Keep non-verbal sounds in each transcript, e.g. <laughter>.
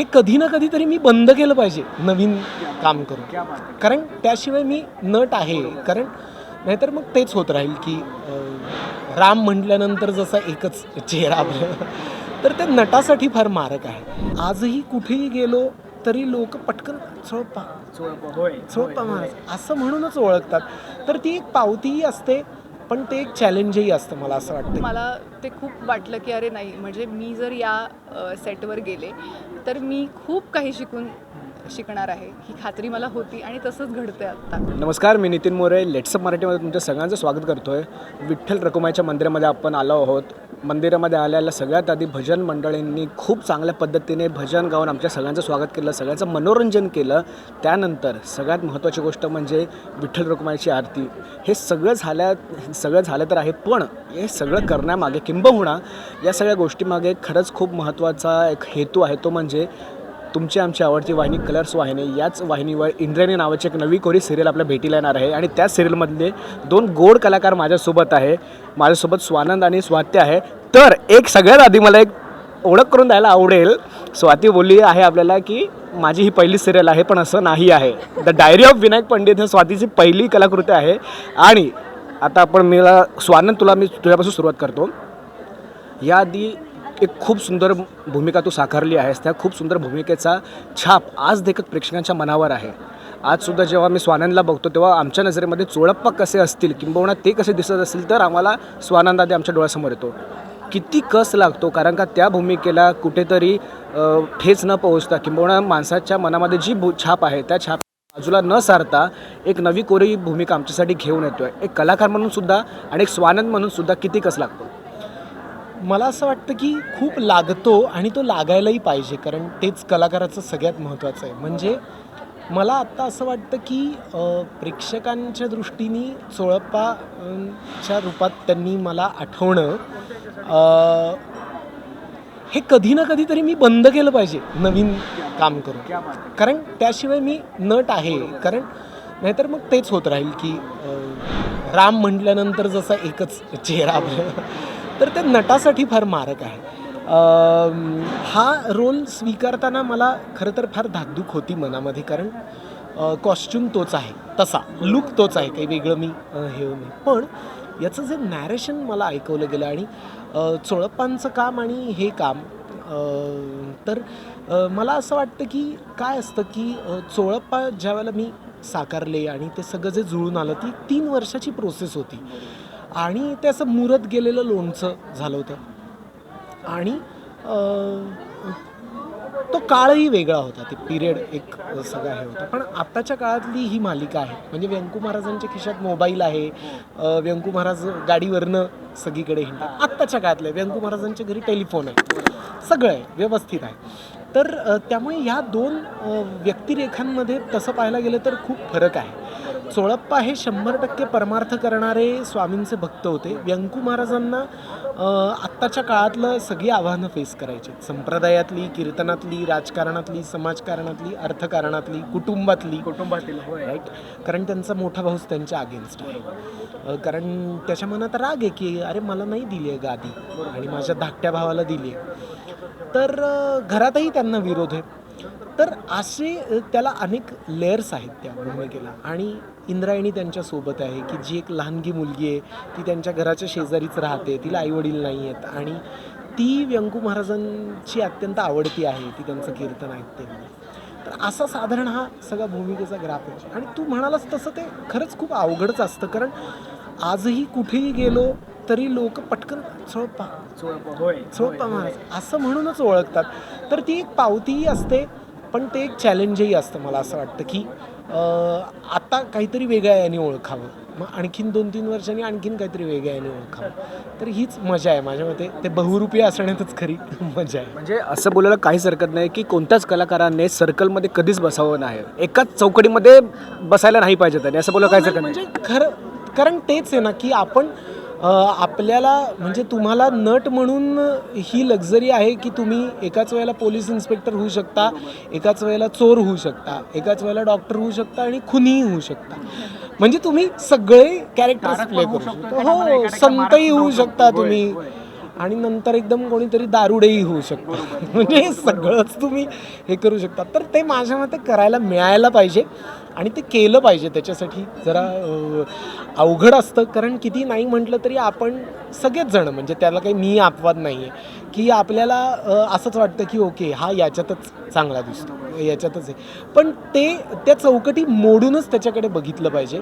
हे कधी ना कधी तरी मी बंद केलं पाहिजे नवीन काम करून. कारण त्याशिवाय मी नट आहे. कारण नाहीतर मग तेच होत राहील की राम म्हटल्यानंतर जसा एकच चेहरा आपलं तर ते नटासाठी फार मारक आहे. आजही कुठेही गेलो तरी लोक पटकन चोळपा चोळपा महाराज असं म्हणूनच ओळखतात. तर ती एक पावतीही असते. पण ते एक चॅलेंजही असतं मला असं वाटतं. मला ते खूप वाटलं की अरे नाही म्हणजे मी जर या सेटवर गेले तर मी खूप काही शिकून शिकणार आहे. ही खात्री मला होती आणि तसंच घडतंय आत्ता. नमस्कार मी नितीन मोरे लेट्सअप मराठीमध्ये तुमच्या सगळ्यांचं स्वागत करतो आहे विठ्ठल रकुमाईच्या मंदिरामध्ये आपण आलो आहोत. मंदिरामध्ये आलेल्या सगळ्यात आधी भजन मंडळींनी खूप चांगल्या पद्धतीने भजन गाऊन आमच्या सगळ्यांचं स्वागत केलं सगळ्यांचं मनोरंजन केलं. त्यानंतर सगळ्यात महत्त्वाची गोष्ट म्हणजे विठ्ठल रकुमाईची आरती. हे सगळं झाल्या सगळं झालं तर आहे पण हे सगळं करण्यामागे किंबहुना या सगळ्या गोष्टीमागे खरंच खूप महत्त्वाचा एक हेतू आहे तो म्हणजे तुमची आमची आवडती वाहिनी कलर्स वाहिनी याच वाहिनीवर इंद्रायणी नावाची एक नवी कोरी सिरियल आपल्या भेटीला येणार आहे. आणि त्या सिरियलमधले दोन गोड कलाकार माझ्यासोबत आहे. माझ्यासोबत स्वानंद आणि स्वात्य आहे. तर एक सगळ्यात आधी मला एक ओळख करून द्यायला आवडेल. स्वाती बोलली आहे आपल्याला की माझी ही पहिली सिरियल आहे पण असं नाही आहे. The diary of Vinayak Pandit हे स्वातीची पहिली कलाकृती आहे. आणि आता आपण मला स्वानंद तुला मी तुझ्यापासून सुरुवात करतो. याआधी एक खूप सुंदर भूमिका तू साकारली आहेस. त्या खूप सुंदर भूमिकेचा छाप आज देखत प्रेक्षकांच्या मनावर आहे. आजसुद्धा जेव्हा मी स्वानंदला बघतो तेव्हा आमच्या नजरेमध्ये चोळप्पा कसे असतील किंबहुना ते कसे दिसत असतील तर आम्हाला स्वानंद आधी आमच्या डोळ्यासमोर येतो. किती कस लागतो कारण का त्या भूमिकेला कुठेतरी ठेच न पोहोचता किंबहुना माणसाच्या मनामध्ये जी भू छाप आहे त्या छाप बाजूला न सारता एक नवी कोरी भूमिका आमच्यासाठी घेऊन येतोय. एक कलाकार म्हणून सुद्धा आणि एक स्वानंद म्हणून सुद्धा किती कस लागतो? मला असं वाटतं की खूप लागतो आणि तो लागायलाही पाहिजे कारण तेच कलाकाराचं सगळ्यात महत्त्वाचं आहे. म्हणजे मला आत्ता असं वाटतं की प्रेक्षकांच्या दृष्टीने चोळप्पाच्या रूपात त्यांनी मला आठवणं हे कधी ना कधी तरी मी बंद केलं पाहिजे नवीन काम करून. कारण त्याशिवाय मी नट आहे. कारण नाहीतर मग तेच होत राहील की राम म्हटल्यानंतर जसा एकच चेहरा आपलं तर ते नटासाठी फार मारक आहे. हा रोल स्वीकारताना मला खरं तर फार धाकधूक होती मनामध्ये कारण कॉस्ट्युम तोच आहे तसा. लुक तोच आहे काही वेगळं मी हे नाही पण याचं जे नॅरेशन मला ऐकवलं गेलं आणि चोळप्पांचं काम आणि हे काम तर मला असं वाटतं की काय असतं की चोळप्पा ज्या वेळेला मी साकारले आणि ते सगळं जे जुळून आलं ती तीन वर्षाची प्रोसेस होती. आणि ते असं मुरत गेलेलं लोणचं झालं होतं. आणि तो काळही वेगळा होता. ते पिरियड एक सगळं हे होतं. पण आत्ताच्या काळातली ही मालिका आहे. म्हणजे व्यंकू महाराजांच्या खिशात मोबाईल आहे. व्यंकू महाराज गाडीवरनं सगळीकडे हिंडतात. आत्ताच्या काळातलं व्यंकू महाराजांच्या घरी टेलिफोन आहे. सगळं आहे. व्यवस्थित आहे. तर त्यामुळे ह्या दोन व्यक्तिरेखांमध्ये तसं पाहायला गेलं तर खूप फरक आहे. चोळप्पा हे शंभर टक्के परमार्थ करणारे स्वामींचे भक्त होते. व्यंकू महाराजांना आत्ताच्या काळातलं सगळी आव्हानं फेस करायची. संप्रदायातली कीर्तनातली राजकारणातली समाजकारणातली अर्थकारणातली कुटुंबातली. कुटुंबातील राईट कारण त्यांचा मोठा भाऊच त्यांच्या अगेन्स्ट आहे. कारण त्याच्या मनात राग आहे की अरे मला नाही दिली आहे गादी. आणि माझ्या धाकट्या भावाला दिली आहे. तर घरातही त्यांना विरोध आहे. तर असे त्याला अनेक लेयर्स आहेत त्या भूमिकेला. आणि इंद्रायणी त्यांच्यासोबत आहे की जी एक लहानगी मुलगी आहे ती त्यांच्या घराच्या शेजारीच राहते तिला आईवडील नाही आहेत. आणि ती व्यंकू महाराजांची अत्यंत आवडती आहे ती त्यांचं कीर्तन ऐकते तर असा साधारण हा सगळा भूमिकेचा ग्राफ आहे. आणि तू म्हणालास तसं ते खरंच खूप अवघडच असतं कारण आजही कुठेही गेलो तरी लोक पटकन चोळपा चोळपा महाराज असं म्हणूनच ओळखतात. तर ती एक पावतीही असते पण ते एक चॅलेंजही असतं मला असं वाटतं की आता काहीतरी वेगळ्या याने ओळखावं. मग आणखीन दोन तीन वर्षांनी आणखीन काहीतरी वेगळ्या याने ओळखावं. तर हीच मजा आहे माझ्या मते. ते बहुरूपी असण्यातच खरी <laughs> मजा आहे. म्हणजे असं बोलायला काहीच हरकत नाही की कोणत्याच कलाकाराने सर्कलमध्ये कधीच बसावं नाही. एकाच चौकडीमध्ये बसायला नाही पाहिजे त्याने. असं बोलायला काहीच हरकत नाही. म्हणजे खरं कारण तेच आहे ना की आपण आपल्याला म्हणजे तुम्हाला नट म्हणून ही लक्झरी आहे की तुम्ही एकाच वेळेला पोलीस इन्स्पेक्टर होऊ शकता एकाच वेळेला चोर होऊ शकता एकाच वेळेला डॉक्टर होऊ शकता आणि खुनीही होऊ शकता. म्हणजे तुम्ही सगळे कॅरेक्टर्स प्ले करू शकता. हो संतही होऊ शकता तुम्ही. आणि नंतर एकदम कोणीतरी दारुडेही होऊ शकतो. <laughs> म्हणजे हे सगळंच तुम्ही हे करू शकता. तर ते माझ्या मते करायला मिळायला पाहिजे. आणि ते केलं पाहिजे त्याच्यासाठी. जरा अवघड असतं. कारण किती नाही म्हटलं तरी आपण सगळेच जण म्हणजे त्याला काही मी अपवाद नाही आहे की आपल्याला असंच वाटतं की ओके हा याच्यातच चांगला दिसतो. याच्यातच आहे. पण ते त्या चौकटी मोडूनच त्याच्याकडे बघितलं पाहिजे.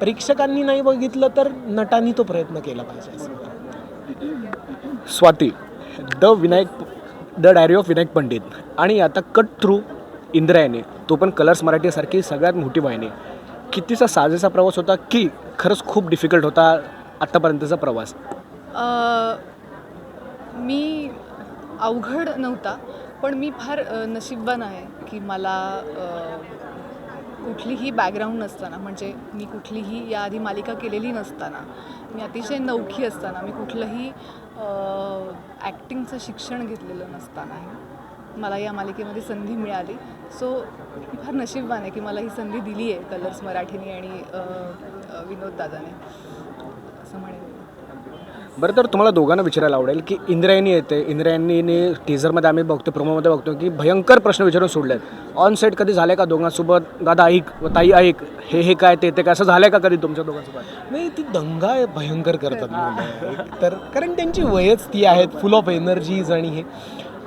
प्रेक्षकांनी नाही बघितलं तर नटांनी तो प्रयत्न केला पाहिजे असं Swati the Vinayak the diary of Vinayak Pandit. आणि आता कट थ्रू इंद्रायणी तो पण कलर्स मराठीसारखी सगळ्यात मोठी वाहिनी. कितीचा साजेसा प्रवास होता की खरंच खूप डिफिकल्ट होता आत्तापर्यंतचा प्रवास? मी अवघड नव्हता पण मी फार नशीबवान आहे की मला कुठलीही बॅकग्राऊंड नसताना म्हणजे मी कुठलीही याआधी मालिका केलेली नसताना मी अतिशय नौखी असताना मी कुठलंही ॲक्टिंगचं शिक्षण घेतलेलं नसताना मला या मालिकेमध्ये संधी मिळाली. सो मी फार नशीबवान आहे की मला ही संधी दिली आहे कलर्स मराठीने आणि विनोद दादाने. असं म्हणेन बरं तर तुम्हाला दोघांना विचारायला आवडेल की इंद्रायणी येते. इंद्रायणीने टीझरमध्ये आम्ही बघतो प्रोमोमध्ये बघतो की भयंकर प्रश्न विचारून सोडलेत. ऑन सेट कधी झाले का दोघांसोबत? दादा ऐक व ताई ऐक. हे हे काय ते ते काय? असं झालंय का कधी तुमच्या दोघांसोबत? नाही ती दंगा भयंकर करतात तर कारण त्यांची वयच ती आहेत फुल ऑफ एनर्जीज आणि हे.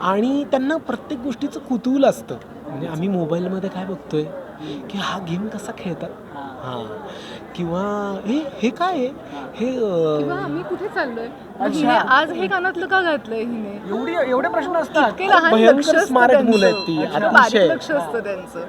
आणि त्यांना प्रत्येक गोष्टीचं कुतूहल असतं. म्हणजे आम्ही मोबाईलमध्ये काय बघतोय? की हा गेम कसा खेळतात? हां. किंवा हे हे काय आहे? हे किंवा अं, आम्ही कुठे चाललोय? मग हिने आज हे कानातलं का घातलंय हिने. एवढी एवढे प्रश्न असतात. इतके लहान भयंकर लक्ष असतं smart त्यांचं. मुलं आहेत ती, इतकं अतिशय. बारीक लक्ष असतं त्यांचं.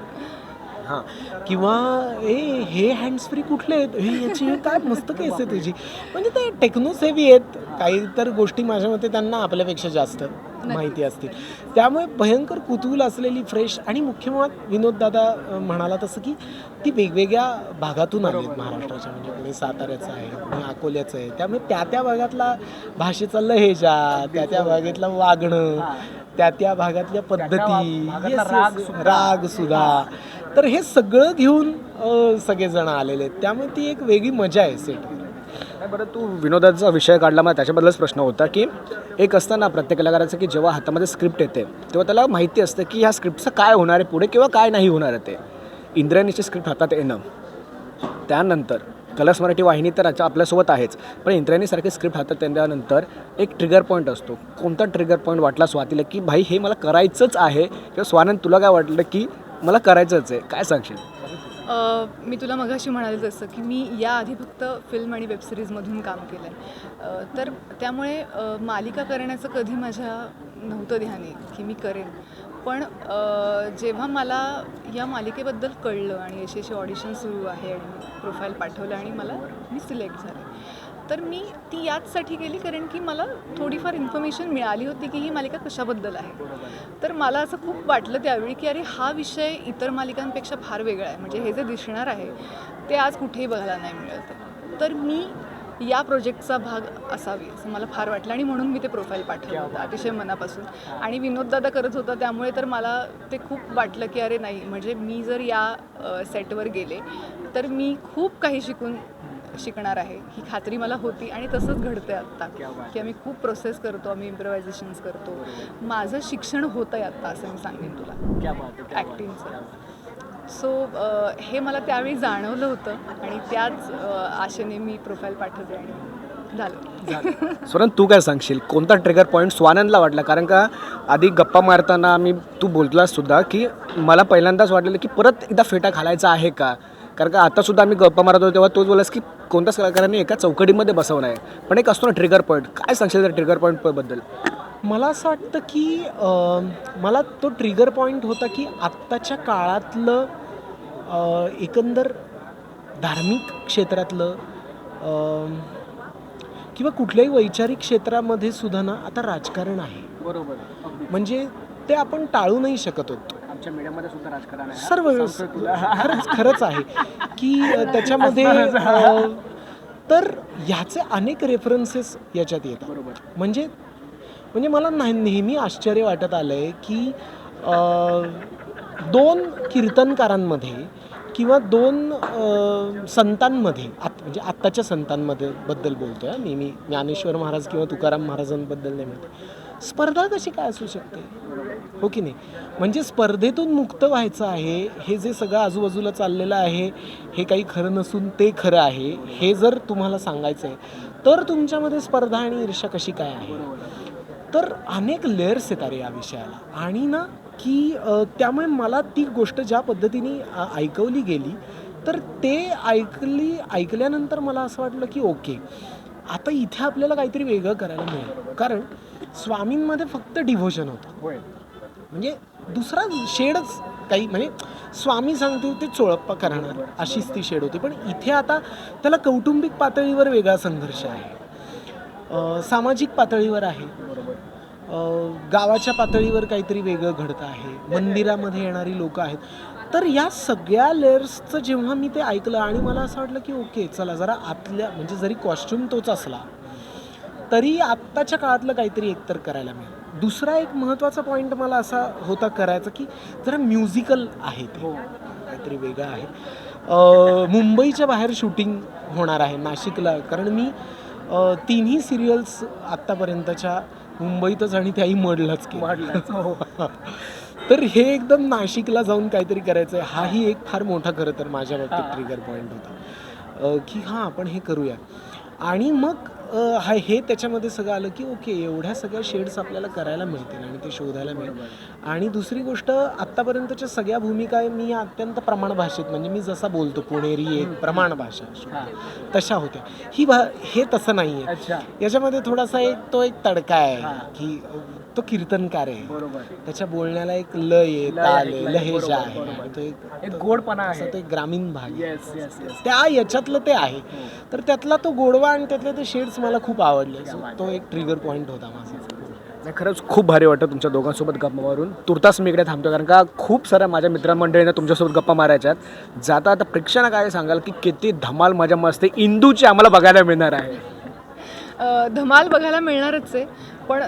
हां. किंवा ए हे हँड्स फ्री कुठले आहेत? हे याची हे काय मस्त केस आहे तुझी. म्हणजे ते टेक्नो सेवी आहेत. काही तर गोष्टी माझ्या मते त्यांना आपल्यापेक्षा जास्त. माहिती असतील त्यामुळे भयंकर कुतूहल असलेली फ्रेश आणि मुख्य मुळात विनोददादा म्हणाला तसं की ती वेगवेगळ्या भागातून आली आहेत. महाराष्ट्राच्या म्हणजे कोणी साताऱ्याचं आहे कोणी अकोल्याचं आहे. त्यामुळे त्या त्या भागातला भाषेचा लहेजा त्या त्या भागातलं वागणं त्या त्या भागातल्या पद्धती राग सुद्धा. तर हे सगळं घेऊन सगळेजण आलेले आहेत. त्यामुळे ती एक वेगळी मजा आहे सेटवर नाही बरं तू विनोदाचा विषय काढला मला त्याच्याबद्दलच प्रश्न होता की एक असतं ना प्रत्येक कलाकाराचं की जेव्हा हातामध्ये स्क्रिप्ट येते तेव्हा त्याला माहिती असतं की ह्या स्क्रिप्टचं काय होणार आहे पुढे किंवा काय नाही होणार आहे ते. इंद्रायणीची स्क्रिप्ट हातात येणं. त्यानंतर कलर्स मराठी वाहिनी तर आपल्यासोबत आहेच पण इंद्रायणीसारखी स्क्रिप्ट हातात येण्यानंतर एक ट्रिगर पॉईंट असतो. कोणता ट्रिगर पॉईंट वाटला स्वातीला की भाई हे मला करायचंच आहे किंवा स्वानंद तुला काय वाटलं की मला करायचंच आहे काय सांगशील? मी तुला मगाशी म्हणाले जसं की मी याआधी फक्त फिल्म आणि वेबसिरीजमधून काम केलं आहे तर त्यामुळे मालिका करण्याचं कधी माझ्या नव्हतं ध्याने की मी करेन. पण जेव्हा मला या मालिकेबद्दल कळलं आणि अशी अशी ऑडिशन सुरू आहे आणि प्रोफाईल पाठवलं आणि मला मी सिलेक्ट झाले. तर मी ती याचसाठी केली कारण की मला थोडीफार इन्फॉर्मेशन मिळाली होती की ही मालिका कशाबद्दल आहे. तर मला असं खूप वाटलं त्यावेळी की अरे हा विषय इतर मालिकांपेक्षा फार वेगळा आहे. म्हणजे हे जे दिसणार आहे ते आज कुठेही बघायला नाही मिळत. तर मी या प्रोजेक्टचा भाग असावी असं मला फार वाटलं आणि म्हणून मी ते प्रोफाईल पाठवलं होतं अतिशय मनापासून. आणि विनोददादा करत होता त्यामुळे तर मला ते खूप वाटलं की अरे नाही. म्हणजे मी जर या सेटवर गेले तर मी खूप काही शिकून शिकणार आहे. ही खात्री मला होती आणि तसंच घडतं आत्ता की आम्ही खूप प्रोसेस करतो आम्ही इम्प्रोव्हायझेशन्स करतो. माझं शिक्षण होतं आहे आत्ता असं मी सांगेन तुला. ॲक्टिंगचं सो हे मला त्यावेळी जाणवलं होतं आणि त्याच आशेने मी प्रोफाईल पाठवते आणि झालं. <laughs> स्वरण तू काय सांगशील? कोणता ट्रिगर पॉईंट स्वानंदला वाटला? कारण का आधी गप्पा मारताना मी तू बोललास सुद्धा की मला पहिल्यांदाच वाटलेलं की परत एकदा फेटा घालायचा आहे का? कारण का आता सुद्धा आम्ही गप्पा मारत होतो तेव्हा तोच बोलास की कोणत्याच कलाकारांनी एका चौकटीमध्ये बसवणं आहे पण एक असतो ना ट्रिगर पॉईंट काय सांगशील त्या ट्रिगर पॉईंटबद्दल मला असं वाटतं की मला तो ट्रिगर पॉईंट होता की आत्ताच्या काळातलं एकंदर धार्मिक क्षेत्रातलं किंवा कुठल्याही वैचारिक क्षेत्रामध्ये सुद्धा ना आता राजकारण आहे. बरोबर. म्हणजे ते आपण टाळू नाही शकत होतो. आमच्या मीडियामध्ये सुद्धा राजकारण सर्व खरंच खरंच आहे की <laughs> त्याच्यामध्ये तर ह्याचे अनेक रेफरन्सेस याच्यात येतात. बरोबर. म्हणजे म्हणजे मला नाही नेहमी आश्चर्य वाटत आलं आहे की दोन कीर्तनकारांमध्ये किंवा दोन संतांमध्ये आत म्हणजे आत्ताच्या संतांमध्ये बद्दल बोलतो आहे मी मी ज्ञानेश्वर महाराज किंवा तुकाराम महाराजांबद्दल नाही म्हणते. स्पर्धा कशी काय असू शकते? हो की नाही? म्हणजे स्पर्धेतून मुक्त व्हायचं आहे हे जे सगळं आजूबाजूला चाललेलं आहे हे काही खरं नसून ते खरं आहे हे जर तुम्हाला सांगायचं आहे तर तुमच्यामध्ये स्पर्धा आणि ईर्ष्या कशी काय आहे? तर अनेक लेअर्स येतात रे या विषयाला. आणि ना की त्यामुळे मला ती गोष्ट ज्या पद्धतीने ऐकवली गेली तर ते ऐकली ऐकल्यानंतर मला असं वाटलं की ओके. आता इथे आपल्याला काहीतरी वेगळं करायला मिळेल. कारण स्वामींमध्ये फक्त डिव्होशन होतं. म्हणजे दुसरा शेडच काही म्हणजे स्वामी सांगते ते चोळप्पा करणार अशीच ती शेड होती. पण इथे आता त्याला कौटुंबिक पातळीवर वेगळा संघर्ष आहे. सामाजिक पातळीवर आहे. गावाच्या पातळीवर काहीतरी वेगळं घडतं आहे. मंदिरामध्ये येणारी लोक आहेत. तर या सगळ्या लेयर्सचं जेव्हा मी ते ऐकलं आणि मला असं वाटलं की ओके चला जरा आतल्या म्हणजे जरी कॉस्ट्युम तोच असला तरी आत्ताच्या काळातलं काहीतरी एकतर करायला मिळेल. दुसरा एक महत्त्वाचा पॉईंट मला असा होता करायचा की जरा म्युझिकल आहे ते. काहीतरी वेगळं आहे. मुंबईच्या बाहेर शूटिंग होणार आहे नाशिकला कारण मी तिन्ही सिरियल्स आत्तापर्यंतच्या मुंबईतच आणि त्याही मडलाच केलं. <laughs> तर हे एकदम नाशिकला जाऊन काहीतरी करायचं आहे हाही एक फार मोठा खरं तर माझ्या बाबतीत ट्रिगर पॉईंट होता. की हां आपण हे करूया. आणि मग हा हे त्याच्यामध्ये सगळं आलं की ओके एवढ्या सगळ्या शेड्स आपल्याला करायला मिळतील आणि ते शोधायला मिळेल. आणि दुसरी गोष्ट आत्तापर्यंतच्या सगळ्या भूमिका मी अत्यंत प्रमाण भाषेत म्हणजे मी जसा बोलतो पुणेरी एक प्रमाण भाषा तशा होत्या. ही भा हे तसं नाही आहे याच्यामध्ये थोडासा एक तो एक तडका आहे. की तो कीर्तनकार आहे. बरोबर. त्याच्या बोलण्याला एक लय आहे लय ताल आहे, लहेजा बरोबर, आहे. बरोबर. आणि तो एक एक गोडपणा असा आहे. तो एक ग्रामीण भाग आहे. येस येस येस त्या याच्यातलं ते आहे. तर त्यातला तो गोडवा आणि त्यातले ते शेड्स मला खूप आवडले. So तो एक ट्रिगर पॉईंट होता माझा. नाही खरंच खूप भारी वाटतं तुमच्या दोघांसोबत गप्पा मारून. तुर्तास मी इकडे थांबतो कारण का खूप साऱ्या माझ्या मित्रमंडळींना तुमच्यासोबत गप्पा मारायच्या आहेत. जाता आता प्रेक्षकांना काय सांगाल की किती धमाल मजा मस्ती इंदूची आम्हाला बघायला मिळणार आहे? अ, धमाल बघायला मिळणारच आहे. पण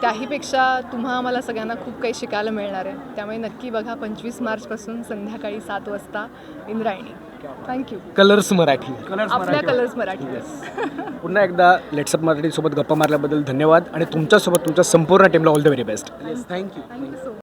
त्याहीपेक्षा तुम्हा आम्हाला सगळ्यांना खूप काही शिकायला मिळणार आहे. त्यामुळे नक्की बघा पंचवीस मार्चपासून संध्याकाळी सात वाजता इंद्रायणी थँक्यू कलर्स मराठी. आपल्या कलर्स मराठीवर पुन्हा एकदा लेट्सअप मराठीसोबत गप्पा मारल्याबद्दल धन्यवाद आणि तुमच्यासोबत तुमच्या संपूर्ण टीमला all the very best thank you thank you so